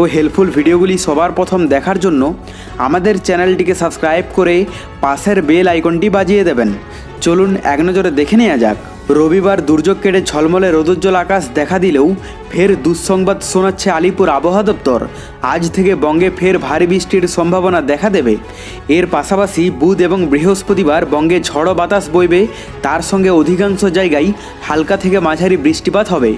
ও helpful ভিডিওগুলি সবার প্রথম দেখার জন্য আমাদের চ্যানেলটিকে সাবস্ক্রাইব করে পাশের বেল আইকনটি বাজিয়ে দেবেন। চলুন এক নজরে দেখে নেওয়া যাক। রবিবার দুর্যোগ কেটে ঝলমলে রোদোজ্জ্বল আকাশ দেখা দিলেও ফের দুঃসংবাদ শোনাচ্ছে আলিপুর আবহাওয়া দপ্তর। আজ থেকে বঙ্গে ফের ভারী বৃষ্টির সম্ভাবনা দেখা দেবে। এর পাশাপাশি বুধ এবং বৃহস্পতিবার বঙ্গে ঝড়ো বাতাস বইবে। তার সঙ্গে অধিকাংশ জায়গায় হালকা থেকে মাঝারি বৃষ্টিপাত হবে।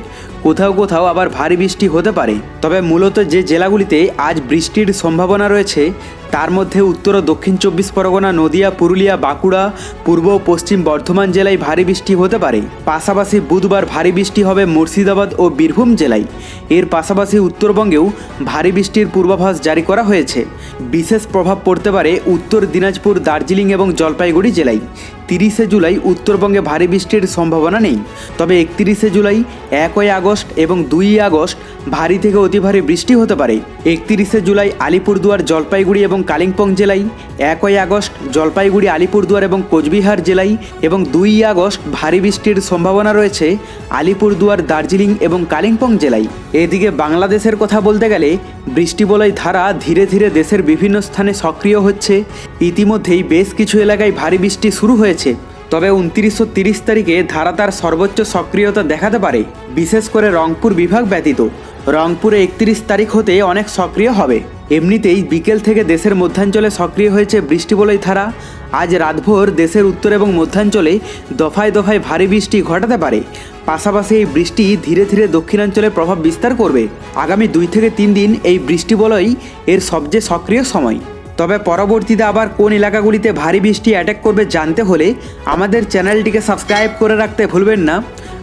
কোথাও কোথাও আবার ভারী বৃষ্টি হতে পারে। তবে মূলত যে জেলাগুলিতে আজ বৃষ্টির সম্ভাবনা রয়েছে তার মধ্যে উত্তর ও দক্ষিণ চব্বিশ পরগনা, নদিয়া, পুরুলিয়া, বাঁকুড়া, পূর্ব ও পশ্চিম বর্ধমান জেলায় ভারী বৃষ্টি হতে পারে। পাশাপাশি বুধবার ভারী বৃষ্টি হবে মুর্শিদাবাদ ও বীরভূম জেলায়। এর পাশাপাশি উত্তরবঙ্গেও ভারী বৃষ্টির পূর্বাভাস জারি করা হয়েছে। বিশেষ প্রভাব পড়তে পারে উত্তর দিনাজপুর, দার্জিলিং এবং জলপাইগুড়ি জেলায়। তিরিশে জুলাই উত্তরবঙ্গে ভারী বৃষ্টির সম্ভাবনা নেই। তবে একত্রিশে জুলাই, একই আগস্ট এবং দুই আগস্ট ভারী থেকে অতি ভারী বৃষ্টি হতে পারে। একত্রিশে জুলাই আলিপুরদুয়ার, জলপাইগুড়ি এবং কালিম্পং জেলায় একই আগস্ট জলপাইগুড়ি, আলিপুরদুয়ার এবং কোচবিহার জেলায় এবং দুই আগস্ট ভারী বৃষ্টির সম্ভাবনা রয়েছে আলিপুরদুয়ার, দার্জিলিং এবং কালিম্পং জেলায়। এদিকে বাংলাদেশের কথা বলতে গেলে বৃষ্টিবলয় ধারা ধীরে ধীরে দেশের বিভিন্ন স্থানে সক্রিয় হচ্ছে। ইতিমধ্যেই বেশ কিছু এলাকায় ভারী বৃষ্টি শুরু হয়েছে। তবে উনত্রিশশো তিরিশ তারিখে ধারা তার সর্বোচ্চ সক্রিয়তা দেখাতে পারে। বিশেষ করে রংপুর বিভাগ ব্যতীত। রংপুরে একত্রিশ তারিখ হতে অনেক সক্রিয় হবে। এমনিতেই বিকেল থেকে দেশের মধ্যাঞ্চলে সক্রিয় হয়েছে বৃষ্টিবলয় ধারা। আজ রাতভর দেশের উত্তর এবং মধ্যাঞ্চলে দফায় দফায় ভারী বৃষ্টি ঘটাতে পারে। পাশাপাশি এই বৃষ্টি ধীরে ধীরে দক্ষিণাঞ্চলে প্রভাব বিস্তার করবে। আগামী দুই থেকে তিন দিন এই বৃষ্টিবলয় এর সবচেয়ে সক্রিয় সময়। তবে পরবর্তীতে আবার কোন এলাকাগুলিতে ভারী বৃষ্টি অ্যাটাক করবে জানতে হলে আমাদের চ্যানেলটিকে সাবস্ক্রাইব করে রাখতে ভুলবেন না।